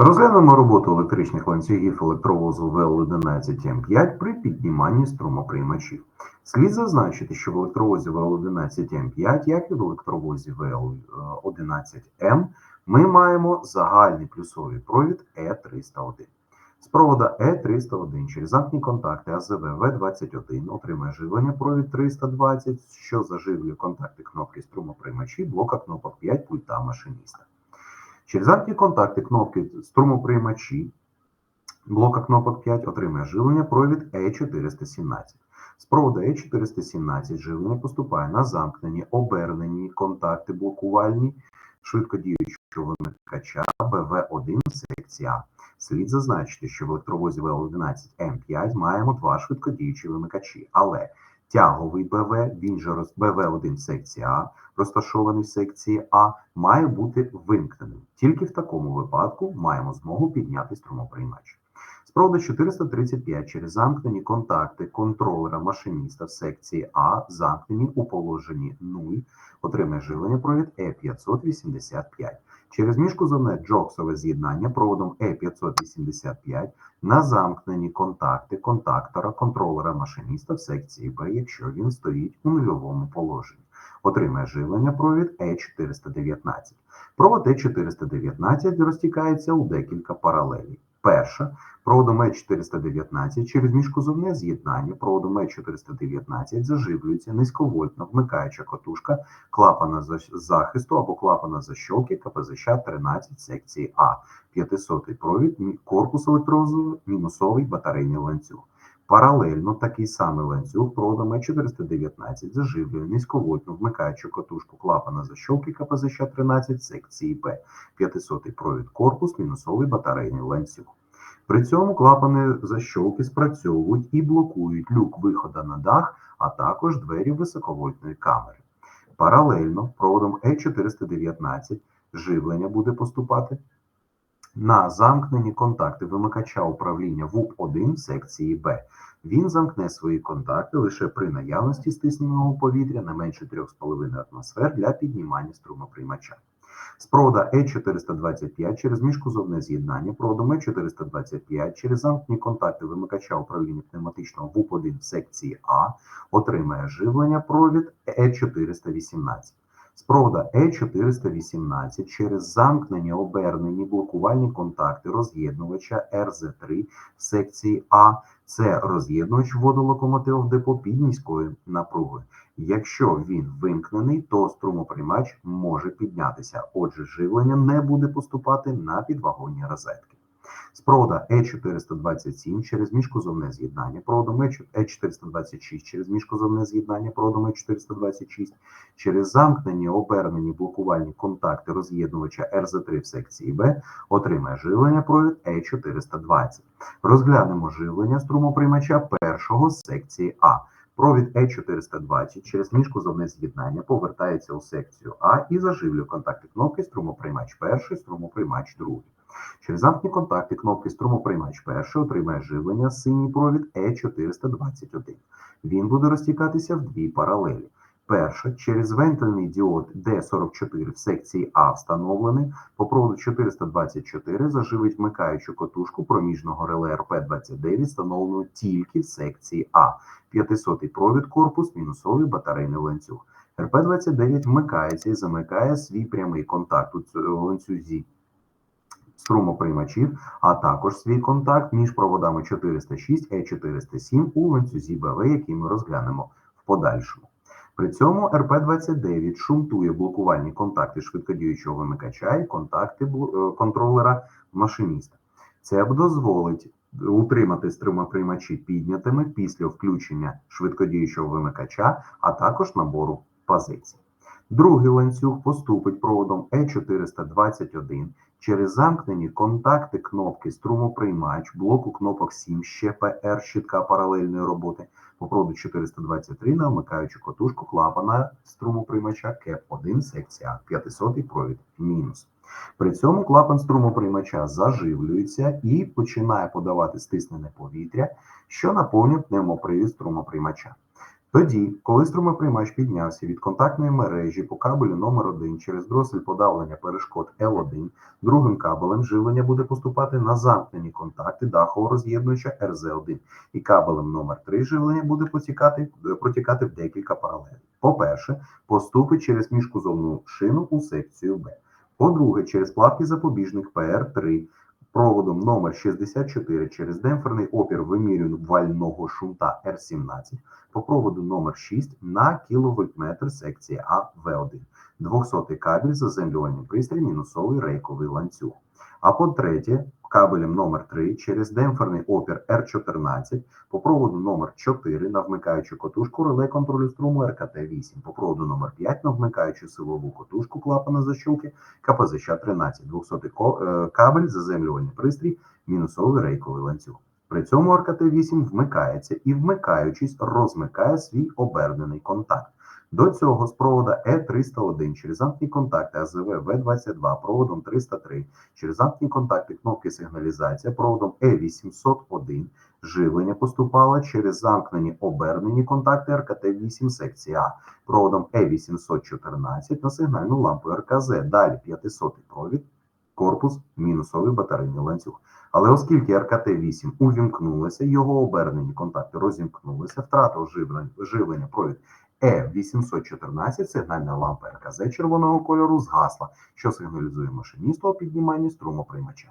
Розглянемо роботу електричних ланцюгів електровозу ВЛ11М5 при підніманні струмоприймачів. Слід зазначити, що в електровозі ВЛ11М5, як і в електровозі ВЛ11М, ми маємо загальний плюсовий провід Е301. З провода Е301 через замкні контакти АЗВ В21 отримає живлення провід 320, що заживлює контакти кнопки струмоприймачі блока кнопок 5 пульта машиніста. Через замкні контакти кнопки струмоприймачі блока кнопок 5 отримує живлення провід E417. З проводу E417 живлення поступає на замкнені обернені контакти блокувальні швидкодіючого вимикача БВ1 секція Слід зазначити, що в електровозі В11М5 маємо два швидкодіючі вимикачі, але тяговий БВ, він же роз- БВ1 секції А, розташований в секції А, має бути вимкненим. Тільки в такому випадку маємо змогу підняти струмоприймач. З 435 через замкнені контакти контролера машиніста в секції А замкнені у положенні 0, отримає живлення провід Е585. Через міжкузовне джоксове з'єднання проводом Е585 на замкнені контакти контактора контролера машиніста в секції Б, якщо він стоїть у нульовому положенні. Отримає живлення провід Е419. Провод Е419 розтікається у декілька паралелей. Перша проводом Е419 через міжкузовне з'єднання проводом Е419 заживлюється низьковольтна вмикаюча котушка клапана за- захисту або клапана защолки КПЗЩ 13 секції А, 500 провід, корпус електрозу, мінусовий батарейний ланцюг. Паралельно такий самий ланцюг проводом Е419 заживлює низьковольтну вмикаючу котушку клапана защолки КПЗЩ 13 секції Б, 500 провід корпус, мінусовий батарейний ланцюг. При цьому клапани защолки спрацьовують і блокують люк виходу на дах, а також двері високовольтної камери. Паралельно проводом Е419 живлення буде поступати на замкнені контакти вимикача управління ВУП-1 секції Б. Він замкне свої контакти лише при наявності стисненого повітря не менше 3,5 атмосфер для піднімання струмоприймача. З провода Е425 через міжкузовне з'єднання проводом Е425 через замкнені контакти вимикача управління пневматичного ВУП-1 в секції А отримає живлення провід Е418. З провода Е418 через замкнені обернені блокувальні контакти роз'єднувача РЗ3 в секції А. Це роз'єднувач водолокомотив в депо під низькою. Якщо він вимкнений, то струмоприймач може піднятися. Отже, живлення не буде поступати на підвагонні розетки. З провода Е427 через міжкузовне з'єднання, проводом Е426 через міжкузовне з'єднання, проводом Е426 через замкнені обернені блокувальні контакти роз'єднувача РЗ3 в секції Б отримає живлення провід Е420. Розглянемо живлення струмоприймача першого з секції А. Провід Е420 через міжкузовне з'єднання повертається у секцію А і заживлює контакти кнопки струмоприймач перший, струмоприймач другий. Через замкні контакти кнопки струмоприймач перший отримає живлення синій провід Е421. Він буде розтікатися в дві паралелі. Перша через вентильний діод D44 в секції А встановлений по проводу 424 заживить вмикаючу котушку проміжного реле РП-29, встановлену тільки в секції А. 500 провід корпус, мінусовий батарейний ланцюг. РП-29 вмикається і замикає свій прямий контакт у ланцюзі струмоприймачів, а також свій контакт між проводами 406 і 407 у ланцюзі БВ, який ми розглянемо в подальшому. При цьому РП-29 шунтує блокувальні контакти швидкодіючого вимикача і контакти е, контролера машиніста. Це б дозволить утримати струмоприймачі піднятими після включення швидкодіючого вимикача, а також набору позицій. Другий ланцюг поступить проводом Е421 через замкнені контакти кнопки струмоприймач блоку кнопок 7 ще ПР щитка паралельної роботи по проводу 423 на вмикаючу котушку клапана струмоприймача КЕП1 секція 500 провід мінус. При цьому клапан струмоприймача заживлюється і починає подавати стиснене повітря, що наповнює пневмопривід струмоприймача. Тоді, коли струмоприймач піднявся від контактної мережі по кабелю номер 1 через дросель подавлення перешкод L1, другим кабелем живлення буде поступати на замкнені контакти дахового роз'єднувача RZ1, і кабелем номер 3 живлення буде потікати, протікати в декілька паралелей. По-перше, поступить через міжкузовну шину у секцію Б. По-друге, через плавкий запобіжник PR3 проводом номер 64 через демпферний опір вимірювального шунта R17 по проводу номер 6 на кіловольтметр секції А В1. 200 кабель заземлювальний пристрій мінусовий рейковий ланцюг. А по-третє, кабелем номер 3 через демпферний опір R14 по проводу номер 4 на вмикаючу котушку реле контролю струму РКТ-8, по проводу номер 5 на вмикаючу силову котушку клапана защілки КПЗЧ-13, 200 ко- е, кабель заземлювальний пристрій мінусовий рейковий ланцюг. При цьому РКТ-8 вмикається і, вмикаючись, розмикає свій обернений контакт. До цього з провода Е301 через замкні контакти АЗВ В22 проводом 303 через замкні контакти кнопки сигналізація проводом Е801 живлення поступало через замкнені обернені контакти РКТ-8 секції А проводом Е814 на сигнальну лампу РКЗ. Далі 500 провід, корпус, мінусовий батарейний ланцюг. Але оскільки РКТ-8 увімкнулося, його обернені контакти розімкнулися, втратив живлення, живлення провід Е814, сигнальна лампа РКЗ червоного кольору згасла, що сигналізує машиністу о підніманні струмоприймача.